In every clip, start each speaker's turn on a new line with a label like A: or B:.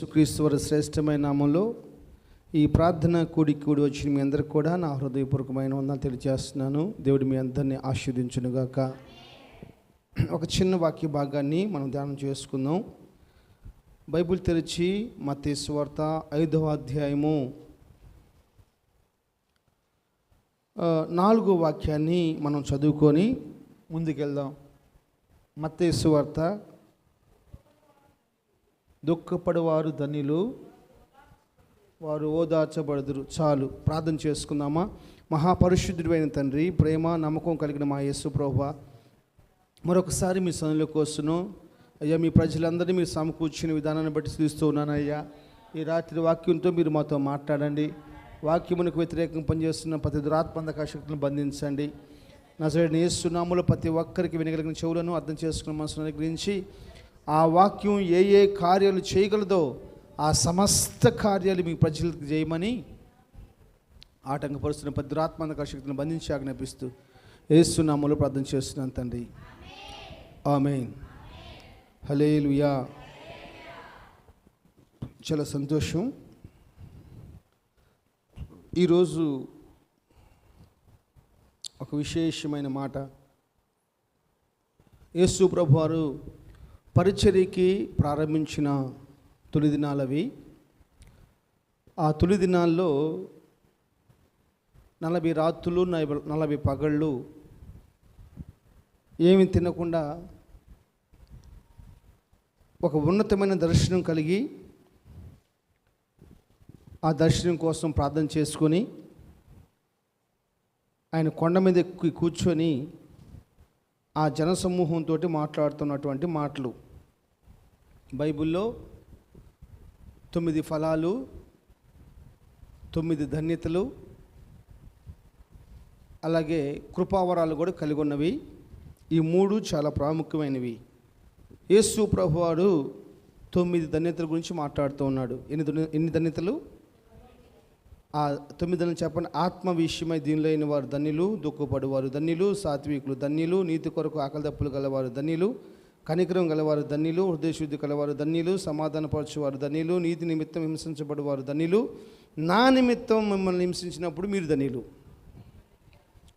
A: సుక్రీశ్వర శ్రేష్టమైన నామంలో ఈ ప్రార్థన కూడి కూడి వచ్చిన మీ అందరికి కూడా నా హృదయపూర్వకమైన వందలు తెలియజేస్తున్నాను. దేవుడు మీ అందరినీ ఆశీర్వదించునుగాక. ఒక చిన్న వాక్య భాగాన్ని మనం ధ్యానం చేసుకుందాం. బైబిల్ తెరిచి మతేశ్వార్త వార్త ఐదవ అధ్యాయము నాలుగో వాక్యాన్ని మనం చదువుకొని ముందుకెళ్దాం. మత్తయి వార్త దుఃఖపడవారు ధనిలు. వారు ఓదార్చబడదురు. చాలు ప్రార్థన చేసుకుందామా? మహాపరిశుద్ధుడైన తండ్రి ప్రేమ నమ్మకం కలిగిన మా యేసు ప్రభు మరొకసారి మీ సన్నిలోకి వస్తున్నాం అయ్యా మీ ప్రజలందరినీ మీరు సమకూర్చిన విధానాన్ని బట్టి చూస్తూ ఉన్నానయ్యా ఈ రాత్రి వాక్యంతో మీరు మాతో మాట్లాడండి. వాక్యమునకు వ్యతిరేకంగా పనిచేస్తున్న ప్రతి దురాత్మందక శక్తులను బంధించండి. నజరేని యేసునాములో ప్రతి ఒక్కరికి వినగలిగిన చెవులను అర్థం చేసుకున్న మనసును అనుగ్రహించి ఆ వాక్యం ఏ ఏ కార్యాలు చేయగలదో ఆ సమస్త కార్యాలు మీ ప్రజలకు చేయమని ఆటంకపరుస్తున్న ప్రతి శక్తిని బంధించి ఆజ్ఞాపిస్తూ యేసునాములో ప్రార్థన చేస్తున్నాను తండ్రి. ఆమెన్. హలేలుయా చాలా సంతోషం. ఈరోజు ఒక విశేషమైన మాట. యేసు ప్రభు వారు పరిచర్యకి ప్రారంభించిన తొలి దినాలవి. ఆ తొలి దినాల్లో నలభై రాత్రులు నలభై నలభై పగళ్ళు ఏమి తినకుండా ఒక ఉన్నతమైన దర్శనం కలిగి ఆ దర్శనం కోసం ప్రార్థన చేసుకొని ఆయన కొండ మీద కూర్చొని ఆ జనసమూహంతో మాట్లాడుతున్నటువంటి మాటలు. బైబిల్లో తొమ్మిది ఫలాలు తొమ్మిది ధన్యతలు అలాగే కృపావరాలు కూడా కలిగి ఉన్నవి. ఈ మూడు చాలా ప్రాముఖ్యమైనవి. యేసు ప్రభువాడు తొమ్మిది ధన్యతల గురించి మాట్లాడుతూ ఉన్నాడు. ఎన్ని ఎన్ని ధన్యతలు? ఆ తొమ్మిదిని చెప్పండి. ఆత్మ విషయమై దీనిలో అయిన వారు ధన్యులు దుఃఖపడువారు ధన్యులు సాత్వికులు ధన్యులు నీతి కొరకు ఆకలి దప్పులు గలవారు ధన్యులు. కనికరం గలవారు ధన్యులు హృదయశుద్ధి కలవారు ధన్యులు సమాధానపరచువారు ధన్యులు నీతి నిమిత్తం హింసించబడేవారు ధన్యులు. నా నిమిత్తం మిమ్మల్ని హింసించినప్పుడు మీరు ధన్యులు.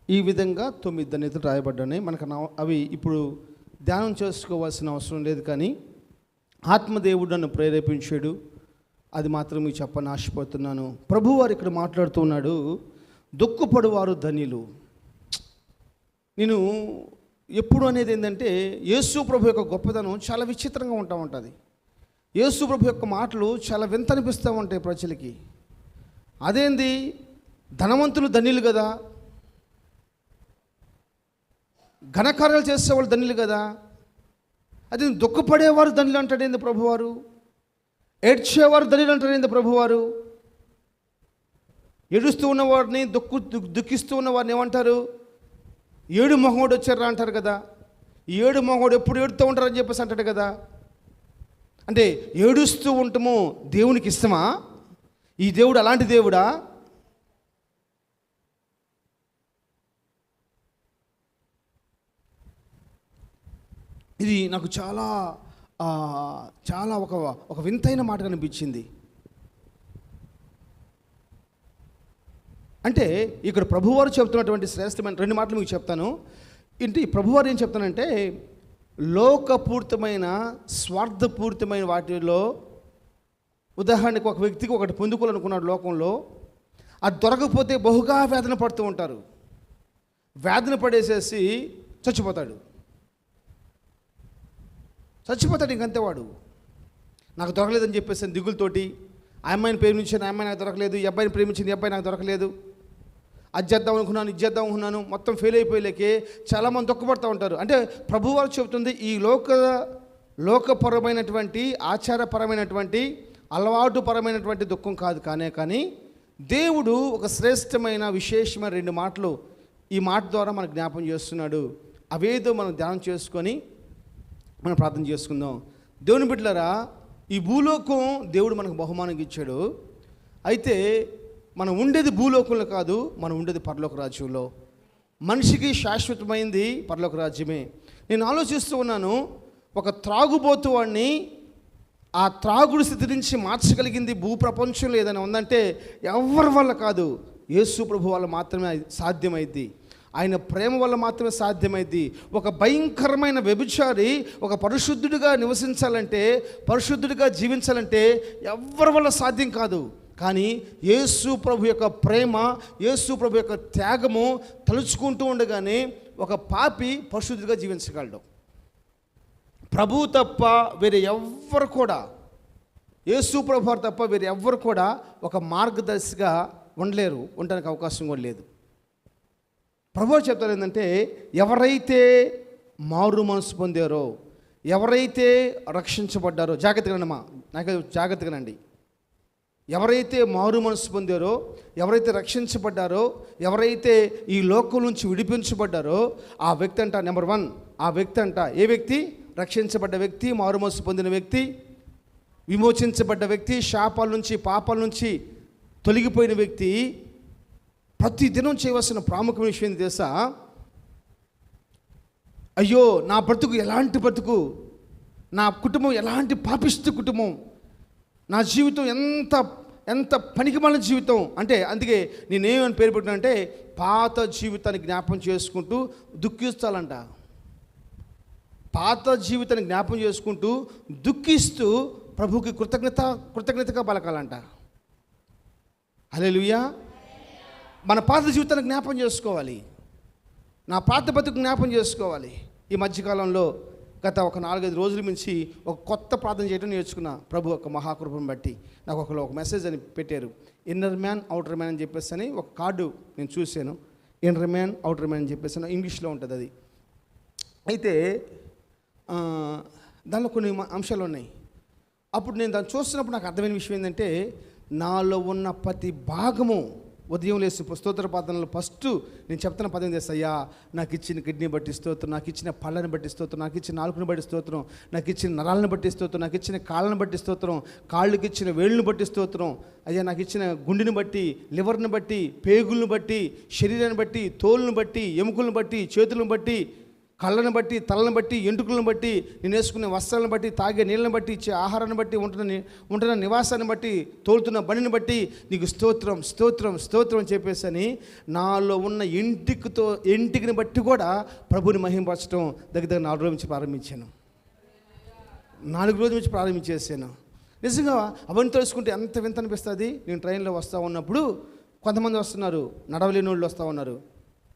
A: ఈ విధంగా తొమ్మిది ధన్యతలు రాయబడ్డాయి. మనకు అవి ఇప్పుడు ధ్యానం చేసుకోవాల్సిన అవసరం లేదు కానీ ఆత్మదేవుడు నన్ను ప్రేరేపించాడు. అది మాత్రం మీకు చెప్పని ఆశపడుతున్నాను. ప్రభు వారు ఇక్కడ మాట్లాడుతూ ఉన్నాడు దుఃఖపడువారు ధన్యులు. నేను ఎప్పుడు అనేది ఏంటంటే యేసు ప్రభు యొక్క గొప్పతనం చాలా విచిత్రంగా ఉంటా ఉంటుంది. యేసు ప్రభు యొక్క మాటలు చాలా వింత అనిపిస్తూ ఉంటాయి ప్రజలకి. అదేంది? ధనవంతులు ధనిలు కదా. ఘనకార్యాలు చేసేవాళ్ళు ధన్యులు కదా. అది దుఃఖపడేవారు ధన్యులు అంటాడేంది ప్రభువారు? ఏడ్చేవారు ధన్యులు అంటాడేంది ప్రభువారు? ఏడుస్తూ ఉన్నవారిని దుఃఖ దుఃఖిస్తూ ఉన్నవారిని ఏమంటారు? ఏడు మొహోడు వచ్చారా అంటారు కదా? ఏడు మొహోడు ఎప్పుడు ఏడుతూ ఉంటారని చెప్పేసి అంటాడు కదా? అంటే ఏడుస్తూ ఉంటము దేవునికి ఇష్టమా? ఈ దేవుడు అలాంటి దేవుడా? ఇది నాకు చాలా చాలా ఒక ఒక వింతైన మాట కనిపించింది అంటే ఇక్కడ ప్రభువారు చెప్తున్నటువంటి శ్రేష్టమైన రెండు మాటలు మీకు చెప్తాను. ఇంటి ప్రభువారు ఏం చెప్తానంటే లోకపూరితమైన స్వార్థపూరితమైన వాటిలో ఉదాహరణకు ఒక వ్యక్తికి ఒకటి పొందుకోవాలనుకున్నాడు లోకంలో అది దొరకకపోతే బహుగా వేదన పడుతూ ఉంటారు. వేదన పడేసేసి చచ్చిపోతాడు. చచ్చిపోతాడు ఇంకంతే వాడు. నాకు దొరకలేదని చెప్పేసి దిగులతోటి ఆ అమ్మాయిని ప్రేమించాను ఆ అమ్మాయి నాకు దొరకలేదు ఈ అబ్బాయిని ప్రేమించింది ఈ అబ్బాయి నాకు దొరకలేదు. అది చేద్దాం అనుకున్నాను ఇది చేద్దాం అనుకున్నాను మొత్తం ఫెయిల్ అయిపోయేలేకే చాలామంది దుఃఖపడుతూ ఉంటారు. అంటే ప్రభువారు చెబుతుంది ఈ లోక లోకపరమైనటువంటి ఆచారపరమైనటువంటి అలవాటుపరమైనటువంటి దుఃఖం కాదు కానే కానీ దేవుడు ఒక శ్రేష్టమైన విశేషమైన రెండు మాటలు ఈ మాట ద్వారా మనకు జ్ఞాపం చేస్తున్నాడు. అవేదో మనం ధ్యానం చేసుకొని మనం ప్రార్థన చేసుకుందాం. దేవుని బిడ్డలరా ఈ భూలోకం దేవుడు మనకు బహుమానం ఇచ్చాడు. అయితే మనం ఉండేది భూలోకంలో కాదు మనం ఉండేది పరలోక రాజ్యంలో. మనిషికి శాశ్వతమైంది పరలోక రాజ్యమే. నేను ఆలోచిస్తూ ఉన్నాను ఒక త్రాగుబోతు వాడిని ఆ త్రాగుడు స్థితి నుంచి మార్చగలిగింది భూప్రపంచంలో ఏదైనా ఉందంటే ఎవరి వల్ల కాదు యేసు ప్రభు వల్ల మాత్రమే సాధ్యమైంది ఆయన ప్రేమ వల్ల మాత్రమే సాధ్యమైంది ఒక భయంకరమైన వ్యభిచారి ఒక పరిశుద్ధుడిగా నివసించాలంటే పరిశుద్ధుడిగా జీవించాలంటే ఎవరి వల్ల సాధ్యం కాదు. కానీ యేసు ప్రభు యొక్క ప్రేమ యేసు ప్రభు యొక్క త్యాగము తలుచుకుంటూ ఉండగానే ఒక పాపి పరిశుద్ధుడిగా జీవించగలడు. ప్రభు తప్ప వేరే ఎవ్వరు కూడా యేసు ప్రభు తప్ప వేరే ఎవ్వరు కూడా ఒక మార్గదర్శిగా ఉండలేరు ఉండడానికి అవకాశం కూడా లేదు. ప్రభు చెప్తారు ఏంటంటే ఎవరైతే మారు మనసు పొందారో ఎవరైతే రక్షించబడ్డారో జాగ్రత్తగా నాకు జాగ్రత్తగానండి ఎవరైతే మారు మనసు పొందారో ఎవరైతే రక్షించబడ్డారో ఎవరైతే ఈ లోకం నుంచి విడిపించబడ్డారో ఆ వ్యక్తి అంట నెంబర్ వన్. ఆ వ్యక్తి అంట ఏ వ్యక్తి? రక్షించబడ్డ వ్యక్తి మారు మనసు పొందిన వ్యక్తి విమోచించబడ్డ వ్యక్తి శాపాల నుంచి పాపాల నుంచి తొలగిపోయిన వ్యక్తి. ప్రతి దినం చేయవలసిన ప్రాముఖ్యమైన విషయం తెలుసా? అయ్యో నా బ్రతుకు ఎలాంటి బ్రతుకు? నా కుటుంబం ఎలాంటి పాపిస్తు కుటుంబం? నా జీవితం ఎంత ఎంత పనికిమాల జీవితం అంటే అందుకే నేనేమని పేరు పెట్టినంటే పాత జీవితాన్ని జ్ఞాపం చేసుకుంటూ దుఃఖిస్తాలంట. పాత జీవితాన్ని జ్ఞాపం చేసుకుంటూ దుఃఖిస్తూ ప్రభుకి కృతజ్ఞత కృతజ్ఞతగా పలకాలంట. హల్లెలూయా. మన పాత జీవితాన్ని జ్ఞాపం చేసుకోవాలి. నా పాత బతుకు జ్ఞాపం చేసుకోవాలి. ఈ మధ్యకాలంలో గత ఒక నాలుగైదు రోజుల నుంచి ఒక కొత్త ప్రార్థన చేయడం నేర్చుకున్నా ప్రభు ఒక మహాకృపను బట్టి నాకు ఒకళ్ళు ఒక మెసేజ్ అని పెట్టారు. ఇన్నర్ మ్యాన్ అవుటర్ మ్యాన్ అని చెప్పేసి అని ఒక కార్డు నేను చూశాను. ఇన్నర్ మ్యాన్ అవుటర్ మ్యాన్ అని చెప్పేసి ఇంగ్లీష్లో ఉంటుంది అది. అయితే దానిలో కొన్ని మ- అంశాలు ఉన్నాయి. అప్పుడు నేను దాన్ని చూస్తున్నప్పుడు నాకు అర్థమైన విషయం ఏంటంటే నాలో ఉన్న ప్రతి భాగము ఉదయం లేసి స్తోత్ర పాత్రలు ఫస్ట్ నేను చెప్తున్న పదం చేస్తా అయ్యా నాకు ఇచ్చిన కిడ్నీ బట్టి స్తోత్రం నాకు ఇచ్చిన పళ్ళని బట్టి స్తోత్రం నాకు ఇచ్చిన నాలుకని బట్టి స్తోత్రం నాకు ఇచ్చిన నరాలను బట్టి స్తోత్రం నాకు ఇచ్చిన కాళ్ళను బట్టి స్తోత్రం కాళ్ళకి ఇచ్చిన వేళ్ళను బట్టి స్తోత్రం అయ్యా నాకు ఇచ్చిన గుండెని బట్టి లివర్ని బట్టి పేగులను బట్టి శరీరాన్ని బట్టి తోలును బట్టి ఎముకలను బట్టి చేతులను బట్టి కళ్ళను బట్టి తలను బట్టి ఎంటుకలను బట్టి నేను వేసుకునే వస్త్రాలను బట్టి తాగే నీళ్ళని బట్టి ఇచ్చే ఆహారాన్ని బట్టి ఉంటున్న ఉంటున్న నివాసాన్ని బట్టి తోలుతున్న బండిని బట్టి నీకు స్తోత్రం స్తోత్రం స్తోత్రం అని చెప్పేసి అని నాలో ఉన్న ఇంటికితో ఇంటికిని బట్టి కూడా ప్రభుని మహింపరచడం దగ్గర దగ్గర నాలుగు రోజుల నుంచి ప్రారంభించాను. నాలుగు రోజుల నుంచి ప్రారంభించేసాను. నిజంగా అవన్నీ తెలుసుకుంటే ఎంత వింత అనిపిస్తుంది? నేను ట్రైన్లో వస్తూ ఉన్నప్పుడు కొంతమంది వస్తున్నారు నడవలేని వాళ్ళు వస్తూ ఉన్నారు.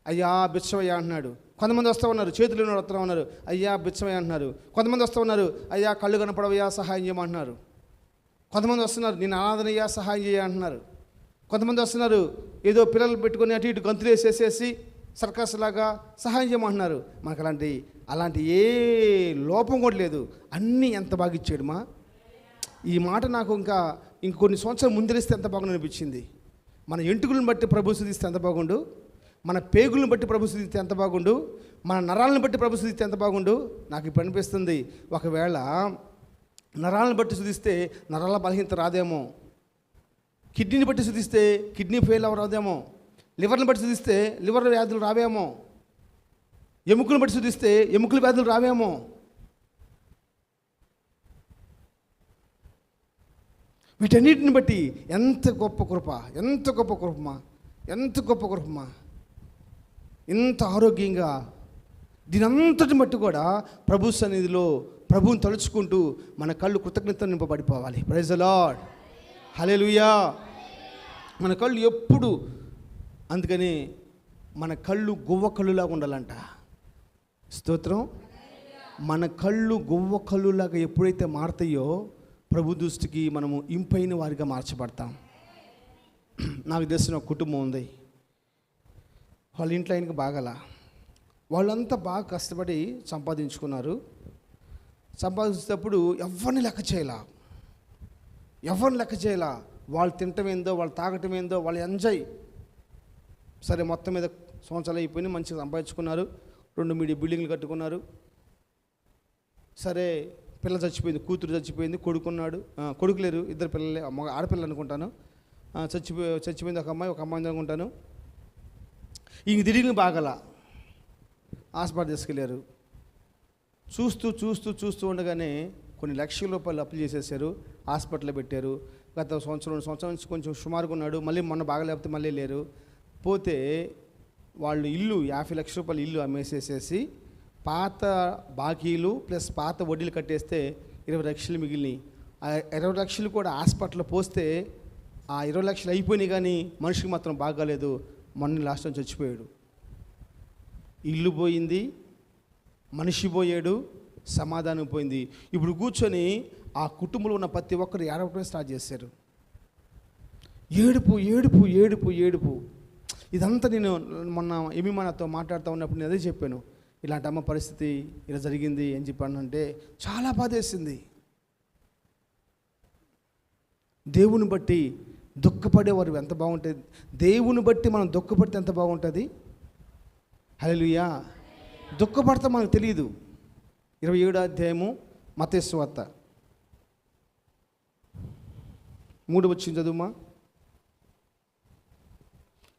A: అయ్యా బిచ్చవయ్యా అంటున్నాడు. కొంతమంది వస్తూ ఉన్నారు చేతులు వస్తూ ఉన్నారు. అయ్యా బిచ్చవయ్యా అంటున్నారు. కొంతమంది వస్తూ ఉన్నారు అయ్యా కళ్ళు కనపడవయ్యా సహాయం చేయమంటున్నారు కొంతమంది వస్తున్నారు నేను అనాథనయ్యా సహాయం చేయ అంటున్నారు. కొంతమంది వస్తున్నారు ఏదో పిల్లలు పెట్టుకొని అటు ఇటు గంతులు వేసేసేసి సర్కస్ లాగా సహాయం చేయమంటున్నారు మనకు అలాంటి అలాంటి ఏ లోపం కూడా లేదు. అన్నీ ఎంత బాగా ఇచ్చాడు మా. ఈ మాట నాకు ఇంకా ఇంకొన్ని సంవత్సరాలు ముందరిస్తే ఎంత బాగుండు అనిపించింది. మన ఎంటుకులను బట్టి ప్రభు తీస్తే ఎంత బాగుండు. మన పేగులను బట్టి ప్రభు ఎంత బాగుండు? మన నరాలను బట్టి ప్రభు ఎంత బాగుండు? నాకు ఇప్పుడు అనిపిస్తుంది. ఒకవేళ నరాలను బట్టి సుధిస్తే నరాల బలహీనత రాదేమో. కిడ్నీని బట్టి సుధిస్తే కిడ్నీ ఫెయిల్ అవ్వరాదేమో. లివర్ని బట్టి సుధిస్తే లివర్ వ్యాధులు రావేమో. ఎముకలను బట్టి సుధిస్తే ఎముకల వ్యాధులు రావేమో. వీటన్నిటిని బట్టి ఎంత గొప్ప కృప ఎంత గొప్ప కృపమా ఎంత గొప్ప కృపమా ఇంత ఆరోగ్యంగా దీనంతటి మట్టు కూడా ప్రభు సన్నిధిలో ప్రభువుని తలుచుకుంటూ మన కళ్ళు కృతజ్ఞత నింపబడిపోవాలి. ప్రైజ్ హలే లూయా మన కళ్ళు ఎప్పుడు అందుకని మన కళ్ళు గువ్వ కళ్ళులాగా ఉండాలంట. స్తోత్రం. మన కళ్ళు గువ్వ కళ్ళులాగా ఎప్పుడైతే మారతాయో ప్రభు దృష్టికి మనము ఇంపైన వారిగా మార్చబడతాం. నాకు తెలిసిన ఒక కుటుంబం ఉంది. వాళ్ళ ఇంట్లో ఆయనకి బాగల. వాళ్ళంతా బాగా కష్టపడి సంపాదించుకున్నారు. సంపాదించేటప్పుడు ఎవరిని లెక్క చేయలా? ఎవరిని లెక్క చేయలా? వాళ్ళు తినటం ఏందో వాళ్ళు తాగటం ఏందో వాళ్ళు ఎంజాయ్. సరే మొత్తం మీద సంవత్సరాలు అయిపోయి మంచిగా సంపాదించుకున్నారు. రెండు మీడియా బిల్డింగ్లు కట్టుకున్నారు. సరే పిల్ల చచ్చిపోయింది కూతురు చచ్చిపోయింది కొడుకున్నాడు. కొడుకు లేరు ఇద్దరు పిల్లలే మగ ఆడపిల్లలు అనుకుంటాను. చచ్చిపోయి చచ్చిపోయింది ఒక అమ్మాయి ఒక అమ్మాయి అనుకుంటాను ఇంక తిరిగి బాగల. హాస్పిటల్ తీసుకెళ్ళారు. చూస్తూ చూస్తూ చూస్తూ ఉండగానే కొన్ని లక్షల రూపాయలు అప్పులు చేసేసారు. హాస్పిటల్లో పెట్టారు. గత సంవత్సరం రెండు సంవత్సరం నుంచి కొంచెం సుమారుగా ఉన్నాడు. మళ్ళీ మొన్న బాగలేకపోతే మళ్ళీ లేరు. పోతే వాళ్ళు ఇల్లు యాభై లక్షల రూపాయలు ఇల్లు అమ్మేసేసేసి పాత బాకీలు ప్లస్ పాత వడ్డీలు కట్టేస్తే ఇరవై లక్షలు మిగిలినాయి. ఆ ఇరవై లక్షలు కూడా హాస్పిటల్లో పోస్తే ఆ ఇరవై లక్షలు అయిపోయినాయి కానీ మనిషికి మాత్రం బాగాలేదు. మొన్న లాస్ట్ చచ్చిపోయాడు. ఇల్లు పోయింది మనిషి పోయాడు సమాధానం పోయింది. ఇప్పుడు కూర్చొని ఆ కుటుంబంలో ఉన్న ప్రతి ఒక్కరు ఏడవటం స్టార్ట్ చేశారు. ఏడుపు ఏడుపు ఏడుపు ఏడుపు. ఇదంతా నేను మొన్న ఏమి మనతో మాట్లాడుతూ ఉన్నప్పుడు నేను అదే చెప్పాను. ఇలాంటి అమ్మ పరిస్థితి ఇలా జరిగింది అని చెప్పాను అంటే చాలా బాధేసింది. దేవుని బట్టి దుఃఖపడేవారు ఎంత బాగుంటుంది? దేవుని బట్టి మనం దుఃఖపడితే ఎంత బాగుంటుంది? హలోయా దుఃఖపడతా మనకు తెలియదు ఇరవై ఏడు అధ్యాయము మతేశ్వత మూడు వచ్చింది చదువుమా?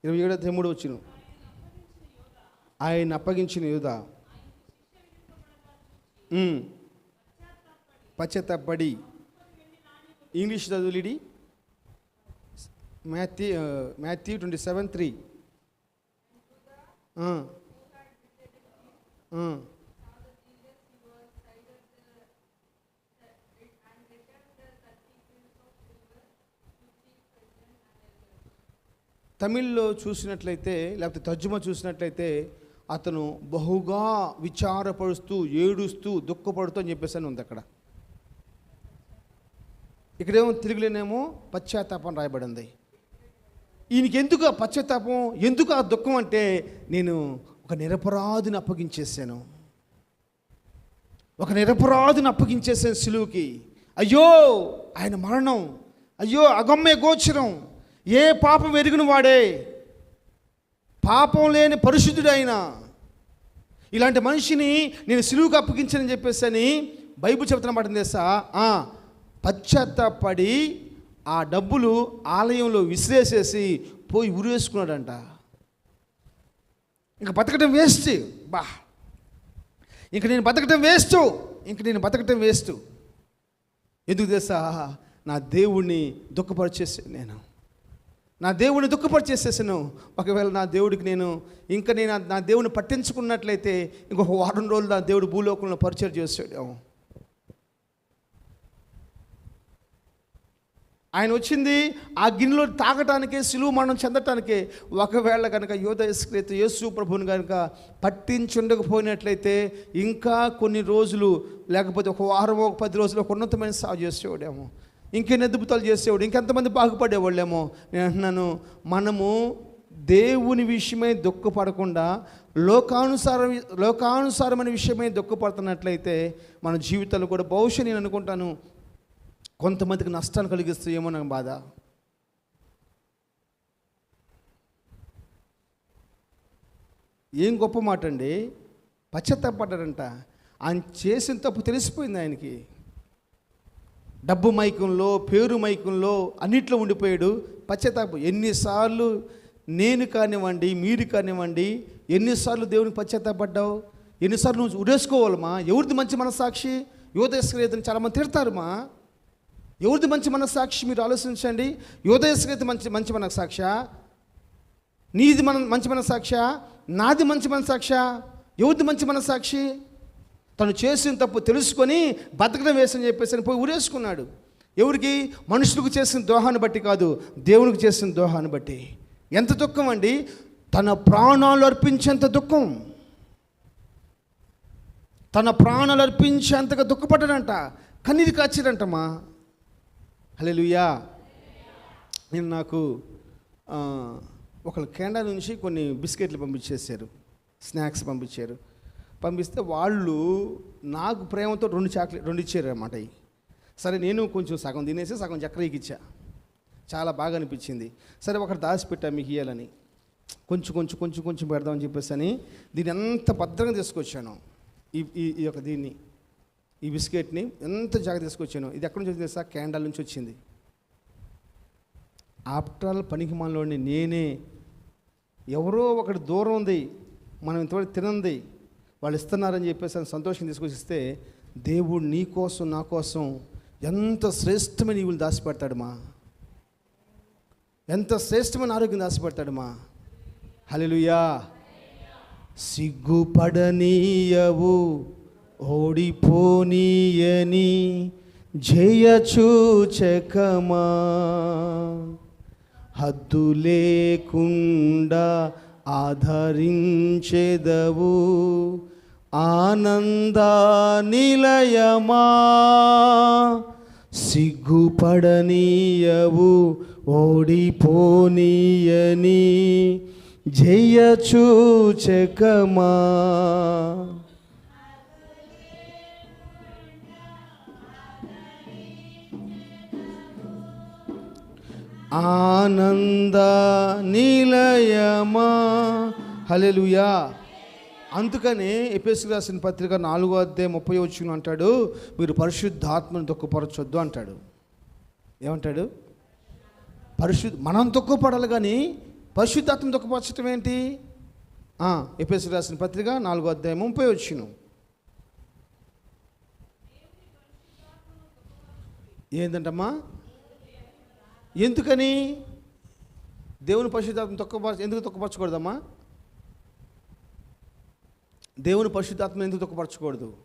A: ఇరవై ఏడు అధ్యాయం మూడు వచ్చిన. ఆయన అప్పగించిన యూద ఉమ్. పశ్చాత్తాపడి. English చదువులిడి. Matthew Matthew twenty seven three తమిళ్ళో చూసినట్లయితే లేకపోతే తర్జుమా చూసినట్లయితే అతను బహుగా విచారపరుస్తూ ఏడుస్తూ దుఃఖపడుతూ అని చెప్పేసి అని ఉంది అక్కడ. ఇక్కడేమో తిరుగులేనేమో పశ్చాత్తాపం రాయబడింది. ఈయనకి ఎందుకు ఆ పశ్చాత్తాపం? ఎందుకు ఆ దుఃఖం అంటే నేను ఒక నిరపరాధిని అప్పగించేసాను ఒక నిరపరాధిని అప్పగించేశాను సులువుకి. అయ్యో ఆయన మరణం. అయ్యో అగమ్య గోచరం. ఏ పాపం ఎరిగిన వాడే? పాపం లేని పరిశుద్ధుడైన. ఇలాంటి మనిషిని నేను సిలువుకు అప్పగించానని చెప్పేసి అని బైబుల్ చెప్తున్న మాట తెలుసా? ఆ, పశ్చాత్తాపడి ఆ డబ్బులు ఆలయంలో విసిరేసేసి పోయి ఉరేసుకున్నాడంట ఇంక బతకటం వేస్ట్. బా. ఇంక నేను బతకటం వేస్ట్. ఇంక నేను బతకటం వేస్ట్. ఎందుకు తెలుసా? నా దేవుణ్ణి దుఃఖపరిచేసాను నేను. నా దేవుడిని దుఃఖపరిచేసేసాను. ఒకవేళ నా దేవుడికి నేను ఇంకా నేను నా దేవుని పట్టించుకున్నట్లయితే ఇంకొక వారం రోజులు నా దేవుడు భూలోకంలో పరిచయం చేస్తాడు ఆయన వచ్చింది ఆ గిన్నెలో తాగటానికే సిలువు మరణం చెందటానికే ఒకవేళ కనుక యోధ ఇస్క్రేత యేసు ప్రభుని కనుక పట్టించుండకపోయినట్లయితే ఇంకా కొన్ని రోజులు లేకపోతే ఒక వారం ఒక పది రోజులు ఒక ఉన్నతమైన సాగు చేసేవాడేమో. ఇంకెన్ని అద్భుతాలు చేసేవాడు ఇంకెంతమంది బాగుపడేవాళ్ళేమో. నేను అంటున్నాను మనము దేవుని విషయమై దుఃఖపడకుండా లోకానుసారం లోకానుసారమైన విషయమై దుఃఖపడుతున్నట్లయితే మన జీవితాలు కూడా బహుశా నేను అనుకుంటాను కొంతమందికి నష్టాన్ని కలిగిస్తాయేమో నాకు బాధ. ఏం గొప్ప మాట అండి పశ్చాత్తాపడ్డాడంట ఆయన చేసిన తప్పు తెలిసిపోయింది ఆయనకి. డబ్బు మైకంలో పేరు మైకంలో అన్నిట్లో ఉండిపోయాడు. పశ్చాత్తాపం ఎన్నిసార్లు నేను కానివ్వండి మీరు కానివ్వండి ఎన్నిసార్లు దేవునికి పశ్చాత్తాపడ్డావు? ఎన్నిసార్లు నువ్వు ఉరేసుకోవాలమ్మా? ఎవరిది మంచి మనసాక్షి యువతస్క్రియతని చాలామంది తిడతారుమా? ఎవరిది మంచి మనస్సాక్షి మీరు ఆలోచించండి? యోదయస్కృతి మంచి మంచి మనస్సాక్ష? నీది మన మంచి మనస్సాక్ష? నాది మంచి మనస్సాక్ష? ఎవరిది మంచి మనస్సాక్షి? తను చేసిన తప్పు తెలుసుకొని బతకడం వేసని చెప్పేసి అని పోయి ఊరేసుకున్నాడు. ఎవరికి? మనుషులకు చేసిన దోహాన్ని బట్టి కాదు దేవునికి చేసిన దోహాన్ని బట్టి. ఎంత దుఃఖం అండి? తన ప్రాణాలు అర్పించేంత దుఃఖం. తన ప్రాణాలు అర్పించేంతగా దుఃఖపడ్డాడంట. కన్నీరు కాచిరంటమ్మా. హల్లెలూయా. నేను నాకు ఒకళ్ళు కెనడా నుంచి కొన్ని బిస్కెట్లు పంపించేశారు. స్నాక్స్ పంపించారు. పంపిస్తే వాళ్ళు నాకు ప్రేమతో రెండు చాక్లెట్ రెండు ఇచ్చారు అన్నమాట అవి సరే నేను కొంచెం సగం తినేసి సగం చక్రీకి ఇచ్చా. చాలా బాగా అనిపించింది. సరే ఒకటి దాచిపెట్టా మీకు ఇయ్యాలని. కొంచెం కొంచెం కొంచెం కొంచెం పెడదామని చెప్పేసి అని దీన్ని ఎంత భద్రంగా తీసుకొచ్చాను. ఈ ఈ ఈ యొక్క దీన్ని. ఈ బిస్కెట్ని ఎంత జాగ్రత్త తీసుకొచ్చాను. ఇది ఎక్కడి నుంచి వచ్చింది సార్ క్యాండల్ నుంచి వచ్చింది. ఆఫ్టర్ ఆల్ పనికిమాలోని నేనే. ఎవరో ఒకటి దూరం ఉంది మనం ఇంతవరకు తినంది వాళ్ళు ఇస్తున్నారని చెప్పేసి అని సంతోషం తీసుకొచ్చి ఇస్తే దేవుడు నీ కోసం నా కోసం ఎంత శ్రేష్టమైన ఈవులు దాచిపెడతాడు మా. ఎంత శ్రేష్టమైన ఆరోగ్యం దాచిపెడతాడు మా. హల్లెలూయా. సిగ్గుపడనీయవు. ఓడిపోనీయని జయచూచకమా హద్దు లేకుండా ఆధరించెదవు ఆనంద నిలయమా? సిగ్గుపడనీయవు ఓడిపోనీయని జయచూచకమా ఆనంద నిలయమా? హలెలుయా అందుకనే ఎపిఎస్కి రాసిన పత్రిక నాలుగో అధ్యాయం ముప్పై వచ్చిన అంటాడు మీరు పరిశుద్ధాత్మను తొక్కుపరచొద్దు అంటాడు. ఏమంటాడు? పరిశుద్ధ మనం తొక్కుపడాలి కానీ పరిశుద్ధాత్మ తొక్కుపరచడం ఏంటి? ఎపిఎస్కి రాసిన పత్రిక నాలుగో అధ్యాయం ముప్పై వచ్చిన ఏంటంటమ్మా ఎందుకని? దేవుని పరిశుద్ధాత్మ తొక్కపరచ ఎందుకు తొక్కపరచకూడదమ్మా దేవుని పరిశుద్ధాత్మను ఎందుకు తొక్కపరచకూడదు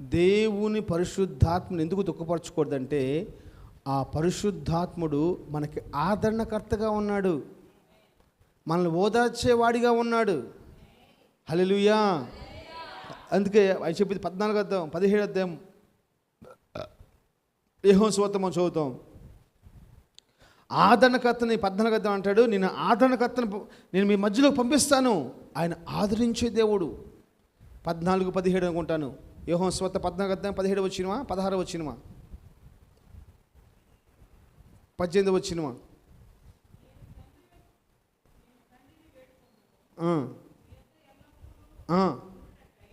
A: దేవుని పరిశుద్ధాత్మను ఎందుకు దుఃఖపరచకూడదంటే ఆ పరిశుద్ధాత్ముడు మనకి ఆదరణకర్తగా ఉన్నాడు. మనల్ని ఓదార్చేవాడిగా ఉన్నాడు. హల్లెలూయా. అందుకే అవి చెప్పింది పద్నాలుగు అధ్యాయం పదిహేడు అధ్యాయం. ఏహో స్వతం మనం చదువుతాం. ఆదరణకర్తని పద్నాలుగు అంటాడు నేను ఆదరణకర్తను నేను మీ మధ్యలో పంపిస్తాను. ఆయన ఆదరించే దేవుడు. పద్నాలుగు పదిహేడు అనుకుంటాను. యోహం స్వత పద్నాలుగు పదిహేడు వచ్చినవా పదహారు వచ్చినవా పద్దెనిమిది వచ్చినవా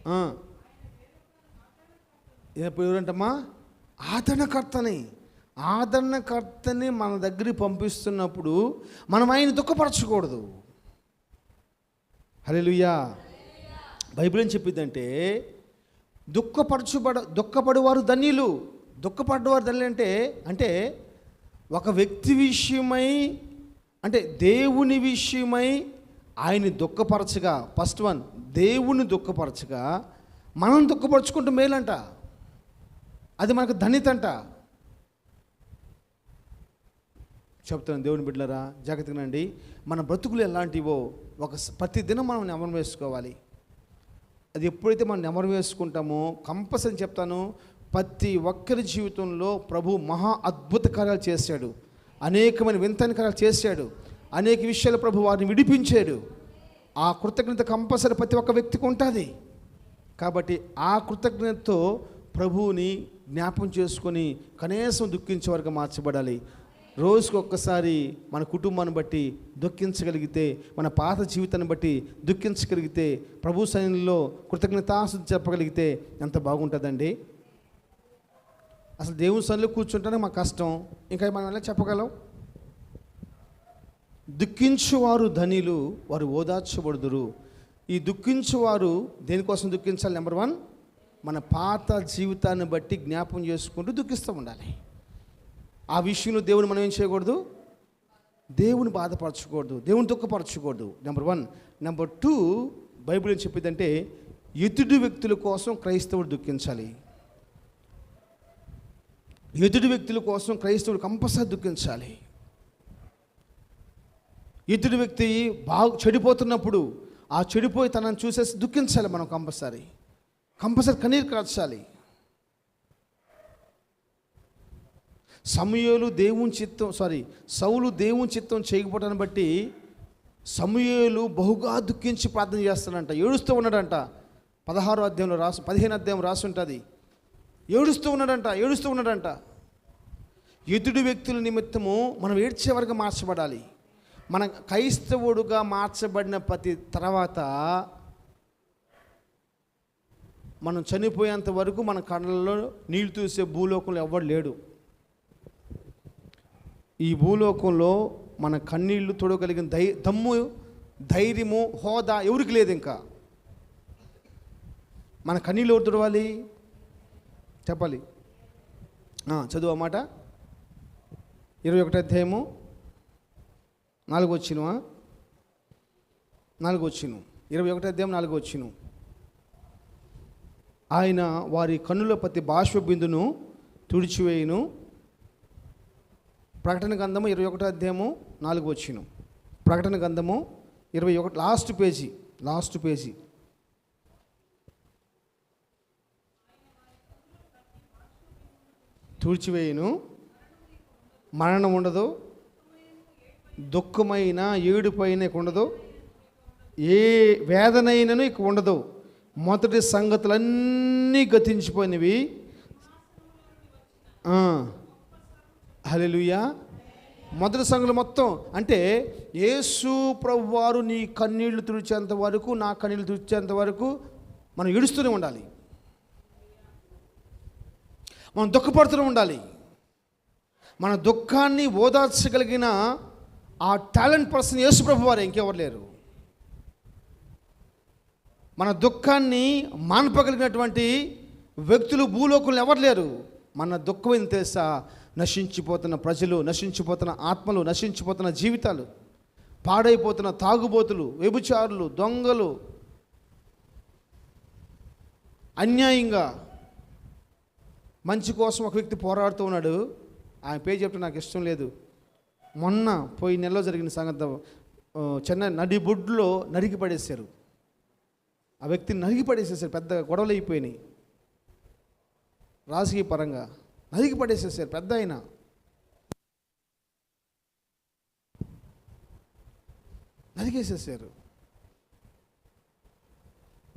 A: ఆ. ఎవరంటమ్మా? ఆదరణకర్తని. ఆదరణకర్తని మన దగ్గరికి పంపిస్తున్నప్పుడు మనం ఆయన దుఃఖపరచకూడదు. హల్లెలూయా. బైబిల్ ఏం చెప్పిందంటే దుఃఖపరచుబడ దుఃఖపడేవారు ధన్యులు. దుఃఖపడ్డవారు ధన్యులు అంటే అంటే ఒక వ్యక్తి విషయమై అంటే దేవుని విషయమై ఆయన్ని దుఃఖపరచగా ఫస్ట్ వన్ దేవుని దుఃఖపరచగా మనం దుఃఖపరచుకుంటే మేలంట. అది మనకు ధన్యతంట చెప్తున్నాను దేవుని బిడ్డలరా జాగ్రత్తగానండి మన బ్రతుకులు ఎలాంటివో ఒక ప్రతి దినం మనం నెమరం వేసుకోవాలి. అది ఎప్పుడైతే మనం నెమరం వేసుకుంటామో కంపల్సరీ చెప్తాను ప్రతి ఒక్కరి జీవితంలో ప్రభు మహా అద్భుత కార్యాలు చేశాడు. అనేకమైన వింతైన కార్యాలు చేశాడు. అనేక విషయాలు ప్రభు వారిని విడిపించాడు. ఆ కృతజ్ఞత కంపల్సరీ ప్రతి ఒక్క వ్యక్తికి ఉంటుంది. కాబట్టి ఆ కృతజ్ఞతతో ప్రభువుని జ్ఞాపం చేసుకొని కనీసం దుఃఖించే వరకు మార్చబడాలి. రోజుకు ఒక్కసారి మన కుటుంబాన్ని బట్టి దుఃఖించగలిగితే మన పాత జీవితాన్ని బట్టి దుఃఖించగలిగితే ప్రభు సైన్యంలో కృతజ్ఞతాశుద్ధి చెప్పగలిగితే ఎంత బాగుంటుందండి? అసలు దేవుని సన్నిలో కూర్చుంటేనే మాకు కష్టం. ఇంకా మనం ఎలా చెప్పగలం దుఃఖించువారు ధనిలు వారు ఓదార్చబడుదురు. ఈ దుఃఖించువారు దేనికోసం దుఃఖించాలి? నెంబర్ వన్ మన పాత జీవితాన్ని బట్టి జ్ఞాపం చేసుకుంటూ దుఃఖిస్తూ ఉండాలి. ఆ విషయంలో దేవుని మనం ఏం చేయకూడదు? దేవుని బాధపరచకూడదు. దేవుని దుఃఖపరచకూడదు. Number one number two Bible ఏం చెప్పిందంటే ఎదుటి వ్యక్తుల కోసం క్రైస్తవుడు దుఃఖించాలి. ఎదుటి వ్యక్తుల కోసం క్రైస్తవుడు కంపల్సరీ దుఃఖించాలి. ఎదుటి వ్యక్తి బాగు చెడిపోతున్నప్పుడు ఆ చెడిపోయి తనని చూసేసి దుఃఖించాలి మనం కంపల్సరీ. కంపల్సరీ కన్నీరు కార్చాలి సమయోలు దేవుని చిత్తం సారీ సౌలు దేవుని చిత్తం చేయకపోవటాన్ని బట్టి సమూయేలు బహుగా దుఃఖించి ప్రార్థన చేస్తాడంట. ఏడుస్తూ ఉన్నాడంట. పదహారో అధ్యాయంలో రాసు పదిహేను అధ్యాయం రాసి ఉంటుంది. ఏడుస్తూ ఉన్నాడంట ఏడుస్తూ ఉన్నాడంట. ఎదుటి వ్యక్తుల నిమిత్తము మనం ఏడ్చే వరకు మార్చబడాలి. మన క్రైస్తవుడుగా మార్చబడిన ప్రతి తర్వాత మనం చనిపోయేంత వరకు మన కళ్ళల్లో నీళ్ళు చూసే భూలోకంలో ఎవ్వడు లేడు. ఈ భూలోకంలో మన కన్నీళ్ళు తొడగలిగిన ధై దమ్ము ధైర్యము హోదా ఎవరికి లేదు ఇంకా? మన కన్నీళ్ళు ఎవరు తుడవాలి? చెప్పాలి. చదువు అన్నమాట ఇరవై ఒకటి అధ్యాయము నాలుగు వచ్చినవా నాలుగు వచ్చిను ఇరవై ఒకటి అధ్యాయం నాలుగు వచ్చిను ఆయన వారి కన్నుల ప్రతి బాష్ప బిందును తుడిచివేయును. ప్రకటన గంధము ఇరవై ఒకటో అధ్యాయము నాలుగు వచ్చిన. ప్రకటన గంధము ఇరవై ఒకటి లాస్ట్ పేజీ లాస్ట్ పేజీ. తుడిచివేయును. మరణం ఉండదు. దుఃఖమైన ఏడుపైన ఇక ఉండదు. ఏ వేదనైనను ఇక ఉండదు. మొదటి సంగతులన్నీ గతించిపోయినవి. హలెలుయా మొదటి సంఘులు మొత్తం అంటే యేసు ప్రభువారు నీ కన్నీళ్ళు తుడిచేంత వరకు నా కన్నీళ్ళు తుడిచేంత వరకు మనం ఏడుస్తూనే ఉండాలి. మనం దుఃఖపడుతూనే ఉండాలి. మన దుఃఖాన్ని ఓదార్చగలిగిన ఆ టాలెంట్ పర్సన్ యేసు ప్రభు వారు ఇంకెవరు లేరు. మన దుఃఖాన్ని మాన్పగలిగినటువంటి వ్యక్తులు భూలోకులు ఎవరు లేరు? మన దుఃఖం ఏం తెలుసా? నశించిపోతున్న ప్రజలు నశించిపోతున్న ఆత్మలు నశించిపోతున్న జీవితాలు పాడైపోతున్న తాగుబోతులు వ్యభిచారులు దొంగలు అన్యాయంగా మంచి కోసం ఒక వ్యక్తి పోరాడుతూ ఉన్నాడు. ఆయన పేరు చెప్తే నాకు ఇష్టం లేదు. మొన్న పోయి నెలలో జరిగిన సంగతి చెన్నై నడిబుడ్లో నరికి పడేశారు. ఆ వ్యక్తిని నరికి పడేసేసారు పెద్ద గొడవలు అయిపోయినాయి. రాజకీయ పరంగా నదికి పడేసేసారు పెద్ద ఆయన. నదికేసేసారు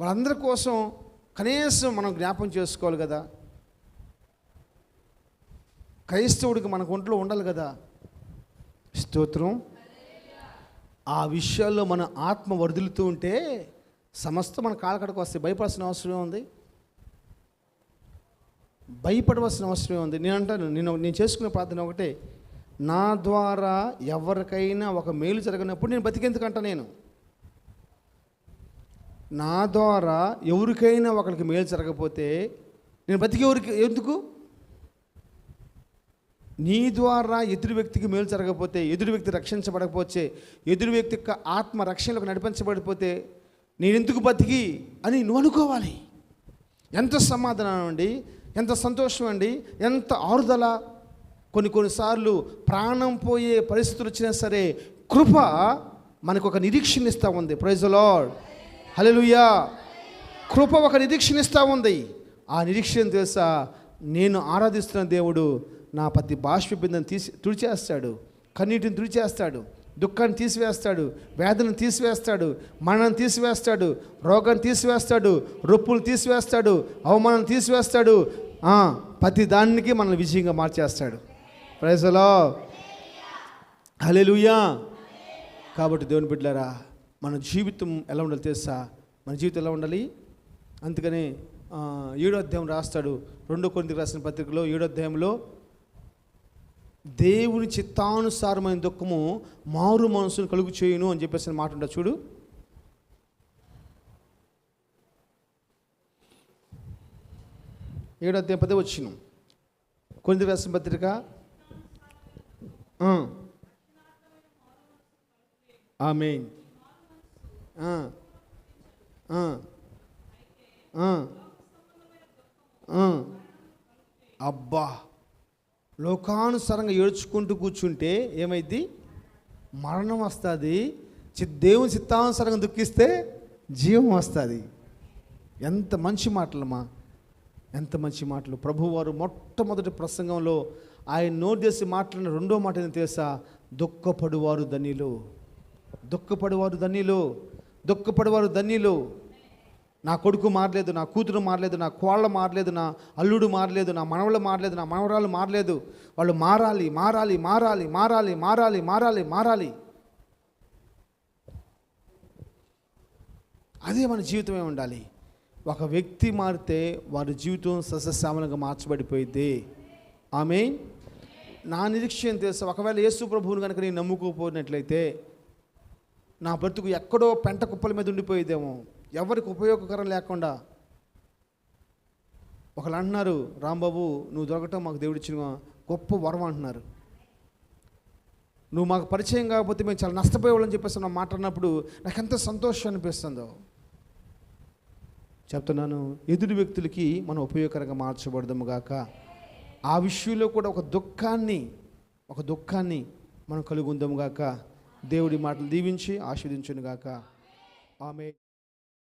A: వాళ్ళందరి కోసం కనీసం మనం జ్ఞాపం చేసుకోవాలి కదా. క్రైస్తవుడికి మనకు ఒంట్లో ఉండాలి కదా. స్తోత్రం. ఆ విషయాల్లో మన ఆత్మ వరదులుతూ ఉంటే సమస్త మన కాలకడకు వస్తే భయపడాల్సిన అవసరం ఉంది భయపడవలసిన అవసరం ఉంది నేను అంటాను నేను నేను చేసుకునే ప్రార్థన ఒకటే. నా ద్వారా ఎవరికైనా ఒక మేలు జరగనప్పుడు నేను బతికెందుకంట నేను. నా ద్వారా ఎవరికైనా ఒకరికి మేలు జరగకపోతే నేను బతికి ఎవరికి ఎందుకు? నీ ద్వారా ఎదురు వ్యక్తికి మేలు జరగకపోతే ఎదురు వ్యక్తి రక్షించబడకపోతే ఎదురు వ్యక్తి యొక్క ఆత్మ రక్షణలకు నడిపించబడిపోతే నేను ఎందుకు బతికి అని నువ్వు అనుకోవాలి. ఎంత సమాధానం అండి? ఎంత సంతోషం అండి ఎంత ఆరుదల. కొన్ని కొన్నిసార్లు ప్రాణం పోయే పరిస్థితులు వచ్చినా సరే కృప మనకు ఒక నిరీక్షణ ఇస్తూ ఉంది ప్రైజ్ లార్డ్ హల్లెలూయా కృప ఒక నిరీక్షణ ఇస్తూ ఉంది. ఆ నిరీక్షణ తెలుసా? నేను ఆరాధిస్తున్న దేవుడు నా ప్రతి బాష్ప తీసి తుడిచేస్తాడు కన్నీటిని తుడిచేస్తాడు దుఃఖాన్ని తీసివేస్తాడు వేదనను తీసివేస్తాడు మరణం తీసివేస్తాడు రోగాన్ని తీసివేస్తాడు రొప్పులు తీసివేస్తాడు అవమానం తీసివేస్తాడు ప్రతి దానికి మనల్ని విజయంగా మార్చేస్తాడు. ప్రైజలో హలెలుయా కాబట్టి దేవుని బిడ్డలారా మన జీవితం ఎలా ఉండాలి తెలుసా? మన జీవితం ఎలా ఉండాలి? అందుకని ఏడో అధ్యాయం రాస్తాడు. రెండో కొన్ని రాసిన పత్రికలో ఏడో అధ్యాయంలో దేవుని చిత్తానుసారమైన దుఃఖము మారు మనసును కలుగు చేయును అని చెప్పేసి మాట ఉంటుంది చూడు? ఏడో అధ్యాయం పదే వచ్చిన. కొన్ని వ్యాసం పత్రిక. ఆమె అబ్బా! లోకానుసారంగా ఏడ్చుకుంటూ కూర్చుంటే ఏమైంది మరణం వస్తుంది. చిత్ దేవుని చిత్తానుసారంగా దుఃఖిస్తే జీవం వస్తుంది. ఎంత మంచి మాటలమ్మా. ఎంత మంచి మాటలు. ప్రభువారు మొట్టమొదటి ప్రసంగంలో ఆయన నోరు చేసి మాట్లాడిన రెండో మాట ఏంటో తెలుసా? దుఃఖపడువారు ధన్యులు. దుఃఖపడువారు ధన్యులు. దుఃఖపడువారు ధన్యులు. నా కొడుకు మారలేదు నా కూతురు మారలేదు నా కోళ్ళ మారలేదు నా అల్లుడు మారలేదు నా మనవళ్ళు మారలేదు నా మనవరాలు మారలేదు. వాళ్ళు మారాలి మారాలి మారాలి మారాలి మారాలి మారాలి మారాలి. అదే మన జీవితమే ఉండాలి. ఒక వ్యక్తి మారితే వారి జీవితం సస్యశ్యామలంగా మార్చబడిపోయింది ఆమె నా నిరీక్షణ తెలుసు. ఒకవేళ యేసు ప్రభువుని కనుక నేను నమ్ముకోపోయినట్లయితే నా బ్రతుకు ఎక్కడో పెంట కుప్పల మీద ఉండిపోయేదేమో. ఎవరికి ఉపయోగకరం లేకుండా. ఒకళ్ళు అంటున్నారు రాంబాబు నువ్వు దొరకటం మాకు దేవుడిచ్చిన గొప్ప వరం అంటున్నారు. నువ్వు మాకు పరిచయం కాకపోతే మేము చాలా నష్టపోయేవాళ్ళని చెప్పేసి నా మాట్లాడినప్పుడు నాకు ఎంత సంతోషం అనిపిస్తుందో. చెప్తున్నాను ఎదుటి వ్యక్తులకి మనం ఉపయోగకరంగా మార్చబడదాము గాక. ఆ విషయంలో కూడా ఒక దుఃఖాన్ని ఒక దుఃఖాన్ని మనం కలిగి ఉందాము గాక. దేవుడి మాటలు దీవించి ఆస్వాదించును గాక. ఆమె